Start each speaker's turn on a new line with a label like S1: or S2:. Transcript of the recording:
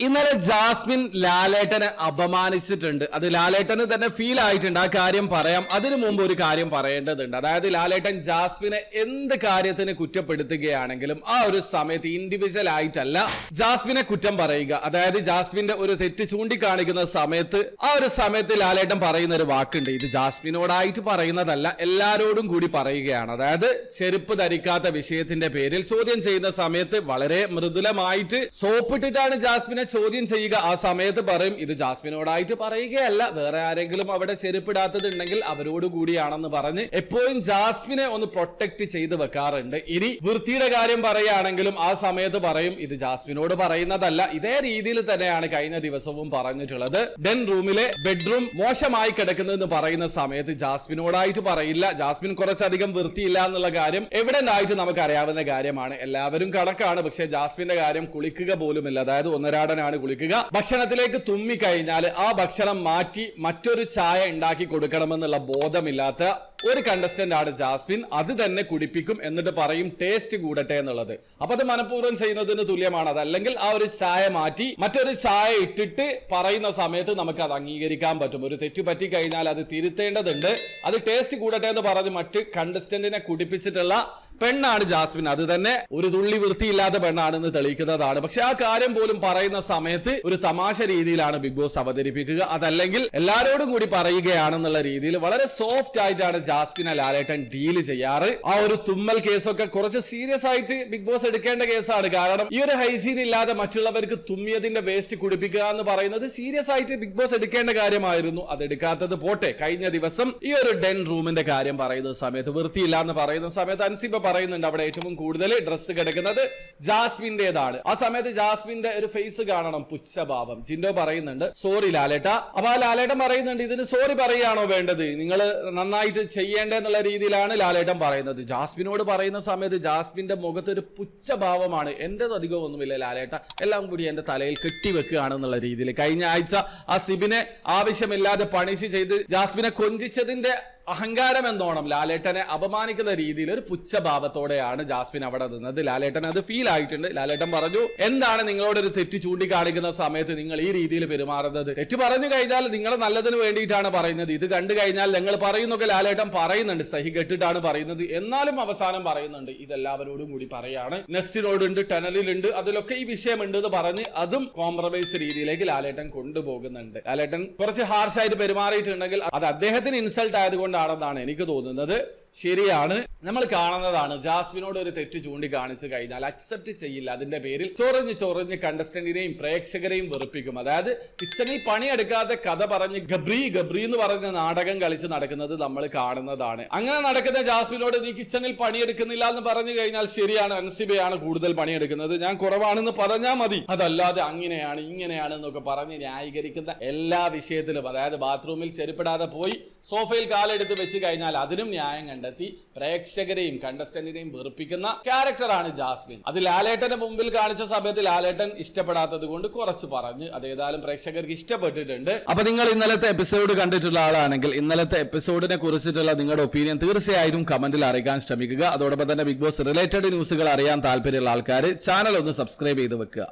S1: ഇന്നലെ ജാസ്മിൻ ലാലേട്ടനെ അപമാനിച്ചിട്ടുണ്ട്. അത് ലാലേട്ടന് തന്നെ ഫീൽ ആയിട്ടുണ്ട്. ആ കാര്യം പറയാം. അതിനു മുമ്പ് ഒരു കാര്യം പറയേണ്ടതുണ്ട്. അതായത് ലാലേട്ടൻ ജാസ്മിനെ എന്ത് കാര്യത്തിന് കുറ്റപ്പെടുത്തുകയാണെങ്കിലും ആ ഒരു സമയത്ത് ഇൻഡിവിജ്വൽ ആയിട്ടല്ല ജാസ്മിനെ കുറ്റം പറയുക. അതായത് ജാസ്മിന്റെ ഒരു തെറ്റ് ചൂണ്ടിക്കാണിക്കുന്ന സമയത്ത് ആ ഒരു സമയത്ത് ലാലേട്ടൻ പറയുന്ന ഒരു വാക്കുണ്ട്. ഇത് ജാസ്മിനോടായിട്ട് പറയുന്നതല്ല എല്ലാരോടും കൂടി പറയുകയാണ്. അതായത് ചെരുപ്പ് ധരിക്കാത്ത വിഷയത്തിന്റെ പേരിൽ ചോദ്യം ചെയ്യുന്ന സമയത്ത് വളരെ മൃദുലമായിട്ട് സോപ്പിട്ടിട്ടാണ് ജാസ്മിനെ ചോദ്യം ചെയ്യുക ആ സമയത്ത് പറയും ഇത് ജാസ്മിനോടായിട്ട് പറയുകയല്ല. വേറെ ആരെങ്കിലും അവിടെ ചെരുപ്പിടാത്തതുണ്ടെങ്കിൽ അവരോട് കൂടിയാണെന്ന് പറഞ്ഞ് എപ്പോഴും ജാസ്മിനെ ഒന്ന് പ്രൊട്ടക്ട് ചെയ്ത് വെക്കാറുണ്ട്. ഇനി വൃത്തിയുടെ കാര്യം പറയുകയാണെങ്കിലും ആ സമയത്ത് പറയും ഇത് ജാസ്മിനോട് പറയുന്നതല്ല. ഇതേ രീതിയിൽ തന്നെയാണ് കഴിഞ്ഞ ദിവസവും പറഞ്ഞിട്ടുള്ളത്. ഡെൻ റൂമിലെ ബെഡ്റൂം മോശമായി കിടക്കുന്നതെന്ന് പറയുന്ന സമയത്ത് ജാസ്മിനോടായിട്ട് പറയില്ല. ജാസ്മിൻ കുറച്ചധികം വൃത്തിയില്ല എന്നുള്ള കാര്യം എവിഡന്റ് ആയിട്ട് നമുക്ക് അറിയാവുന്ന കാര്യമാണ്. എല്ലാവരും കണക്കാണ്. പക്ഷെ ജാസ്മിന്റെ കാര്യം കുളിക്കുക പോലുമില്ല. അതായത് ഒന്നരാടനാണ് കുളിക്കുക. ഭക്ഷണത്തിലേക്ക് തുമ്മി കഴിഞ്ഞാൽ ആ ഭക്ഷണം മാറ്റി മറ്റൊരു ചായ ഉണ്ടാക്കി കൊടുക്കണമെന്നുള്ള ബോധമില്ലാത്ത ഒരു കണ്ടസ്റ്റന്റ് ആണ് ജാസ്മിൻ. അത് തന്നെ കുടിപ്പിക്കും എന്നിട്ട് പറയും ടേസ്റ്റ് കൂടട്ടെ എന്നുള്ളത്. അപ്പൊ അത് മനഃപൂർവം ചെയ്യുന്നതിന് തുല്യമാണ്. അതല്ലെങ്കിൽ ആ ഒരു ചായ മാറ്റി മറ്റൊരു ചായ ഇട്ടിട്ട് പറയുന്ന സമയത്ത് നമുക്ക് അത് അംഗീകരിക്കാൻ പറ്റും. ഒരു തെറ്റ് പറ്റി കഴിഞ്ഞാൽ അത് തിരുത്തേണ്ടതുണ്ട്. അത് ടേസ്റ്റ് കൂടട്ടെ എന്ന് പറഞ്ഞ് മറ്റ് കണ്ടസ്റ്റന്റിനെ കുടിപ്പിച്ചിട്ടുള്ള പെണ്ണാണ് ജാസ്മിൻ. അത് തന്നെ ഒരു തുള്ളി വൃത്തിയില്ലാത്ത പെണ്ണാണെന്ന് തെളിയിക്കുന്നതാണ്. പക്ഷെ ആ കാര്യം പോലും പറയുന്ന സമയത്ത് ഒരു തമാശ രീതിയിലാണ് ബിഗ് ബോസ് അവതരിപ്പിക്കുക. അതല്ലെങ്കിൽ എല്ലാരോടും കൂടി പറയുകയാണെന്നുള്ള രീതിയിൽ വളരെ സോഫ്റ്റ് ആയിട്ടാണ് ജാസ്മിനെ ലാലേട്ടൻ ഡീൽ ചെയ്യാറ്. ആ ഒരു തുമ്മൽ കേസൊക്കെ കുറച്ച് സീരിയസ് ആയിട്ട് ബിഗ് ബോസ് എടുക്കേണ്ട കേസാണ്. കാരണം ഈ ഒരു ഹൈജീൻ ഇല്ലാതെ മറ്റുള്ളവർക്ക് തുമ്മിയതിന്റെ വേസ്റ്റ് കുടിപ്പിക്കുക എന്ന് പറയുന്നത് സീരിയസ് ആയിട്ട് ബിഗ് ബോസ് എടുക്കേണ്ട കാര്യമായിരുന്നു. അത് എടുക്കാത്തത് പോട്ടെ. കഴിഞ്ഞ ദിവസം ഈ ഒരു ഡെൻ റൂമിന്റെ കാര്യം പറയുന്ന സമയത്ത് വൃത്തിയില്ല എന്ന് പറയുന്ന സമയത്ത് അൻസിബ പറയുന്നുണ്ട് അവിടെ ഏറ്റവും കൂടുതൽ ഡ്രസ്സ് കിടക്കുന്നത് ജാസ്മിന്റേതാണ് ആ സമയത്ത് ജാസ്മിന്റെ ഒരു ഫേസ് കാണണം. പുച്ഛഭാവം. ജിൻഡോ പറയുന്നുണ്ട് സോറി ലാലേട്ട. അപ്പൊ ആ ലാലേട്ടൻ പറയുന്നുണ്ട് ഇതിന് സോറി പറയുകയാണോ വേണ്ടത്? നിങ്ങൾ നന്നായിട്ട് ചെയ്യേണ്ടെന്നുള്ള രീതിയിലാണ് ലാലേട്ടൻ പറയുന്നത്. ജാസ്മിനോട് പറയുന്ന സമയത്ത് ജാസ്മിന്റെ മുഖത്ത് ഒരു പുച്ഛഭാവമാണ്. എന്റേത് അധികം ഒന്നുമില്ല ലാലേട്ട. എല്ലാം കൂടി എന്റെ തലയിൽ കെട്ടിവെക്കുകയാണെന്നുള്ള രീതിയിൽ കഴിഞ്ഞ ആഴ്ച ആ സിബിനെ ആവശ്യമില്ലാതെ പണിഷ് ചെയ്ത് ജാസ്മിനെ കൊഞ്ചിച്ചതിന്റെ അഹങ്കാരം എന്നോണം ലാലേട്ടനെ അപമാനിക്കുന്ന രീതിയിൽ ഒരു പുച്ഛഭാവത്തോടെയാണ് ജാസ്മിൻ അവിടെ നിന്നത്. ലാലേട്ടൻ അത് ഫീൽ ആയിട്ടുണ്ട്. ലാലേട്ടൻ പറഞ്ഞു എന്താണ് നിങ്ങളോട് ഒരു തെറ്റ് ചൂണ്ടിക്കാണിക്കുന്ന സമയത്ത് നിങ്ങൾ ഈ രീതിയിൽ പെരുമാറുന്നത്? തെറ്റ് പറഞ്ഞു കഴിഞ്ഞാൽ നിങ്ങളെ നല്ലതിന് വേണ്ടിയിട്ടാണ് പറയുന്നത്. ഇത് കണ്ടു കഴിഞ്ഞാൽ നിങ്ങൾ പറയുന്നൊക്കെ ലാലേട്ടൻ പറയുന്നുണ്ട്. സഹി കെട്ടിട്ടാണ് പറയുന്നത്. എന്നാലും അവസാനം പറയുന്നുണ്ട്. ഇതെല്ലാവരോടും കൂടി പറയാണ്. നെസ്റ്റിനോടുണ്ട് ടണലിലുണ്ട് അതിലൊക്കെ ഈ വിഷയമുണ്ട് എന്ന് പറഞ്ഞ് അതും കോംപ്രമൈസ് രീതിയിലേക്ക് ലാലേട്ടൻ കൊണ്ടുപോകുന്നുണ്ട്. ലാലേട്ടൻ കുറച്ച് ഹാർഷായിട്ട് പെരുമാറിയിട്ടുണ്ടെങ്കിൽ അത് അദ്ദേഹത്തിന് ഇൻസൾട്ട് ആയതുകൊണ്ടാണെന്നാണ് എനിക്ക് തോന്നുന്നത്. ശരിയാണ്. നമ്മൾ കാണുന്നതാണ് ജാസ്മിനോട് ഒരു തെറ്റ് ചൂണ്ടിക്കാണിച്ചു കഴിഞ്ഞാൽ അക്സെപ്റ്റ് ചെയ്യില്ല അതിന്റെ പേരിൽ. ചൊറിഞ്ഞ് ചൊറിഞ്ഞ് കണ്ടസ്റ്റന്റിനെയും പ്രേക്ഷകരെയും വെറുപ്പിക്കും. അതായത് കിച്ചണിൽ പണിയെടുക്കാതെ കഥ പറഞ്ഞ് ഗബ്രി ഗബ്രി എന്ന് പറഞ്ഞ നാടകം കളിച്ച് നടക്കുന്നത് നമ്മൾ കാണുന്നതാണ്. അങ്ങനെ നടക്കുന്ന ജാസ്മിനോട് നീ കിച്ചണിൽ പണിയെടുക്കുന്നില്ല എന്ന് പറഞ്ഞു കഴിഞ്ഞാൽ ശരിയാണ് അൻസിബയാണ് കൂടുതൽ പണിയെടുക്കുന്നത്. ഞാൻ കുറവാണെന്ന് പറഞ്ഞാൽ മതി. അതല്ലാതെ അങ്ങനെയാണ് ഇങ്ങനെയാണ് എന്നൊക്കെ പറഞ്ഞ് ന്യായീകരിക്കുന്ന എല്ലാ വിഷയത്തിലും അതായത് ബാത്റൂമിൽ ചെരുപ്പിടാതെ പോയി സോഫയിൽ കാലെടുത്ത് വെച്ച് കഴിഞ്ഞാൽ അതിനും ന്യായം കണ്ടെത്തി പ്രേക്ഷകരെയും കണ്ടസ്റ്റന്റിനെയും വെറുപ്പിക്കുന്ന ക്യാരക്ടറാണ് ജാസ്മിൻ. അത് ലാലേട്ടന്റെ മുമ്പിൽ കാണിച്ച സമയത്ത് ലാലേട്ടൻ ഇഷ്ടപ്പെടാത്തത് കൊണ്ട് കുറച്ച് പറഞ്ഞ് അതേതായാലും പ്രേക്ഷകർക്ക് ഇഷ്ടപ്പെട്ടിട്ടുണ്ട്. അപ്പൊ നിങ്ങൾ ഇന്നലത്തെ എപ്പിസോഡ് കണ്ടിട്ടുള്ള ആളാണെങ്കിൽ ഇന്നലത്തെ എപ്പിസോഡിനെ കുറിച്ചിട്ടുള്ള നിങ്ങളുടെ ഒപ്പീനിയൻ തീർച്ചയായും കമന്റിൽ അറിയിക്കാൻ ശ്രമിക്കുക. അതോടൊപ്പം തന്നെ ബിഗ് ബോസ് റിലേറ്റഡ് ന്യൂസുകൾ അറിയാൻ താല്പര്യമുള്ള ആൾക്കാർ ചാനൽ ഒന്ന് സബ്സ്ക്രൈബ് ചെയ്ത് വെക്കുക.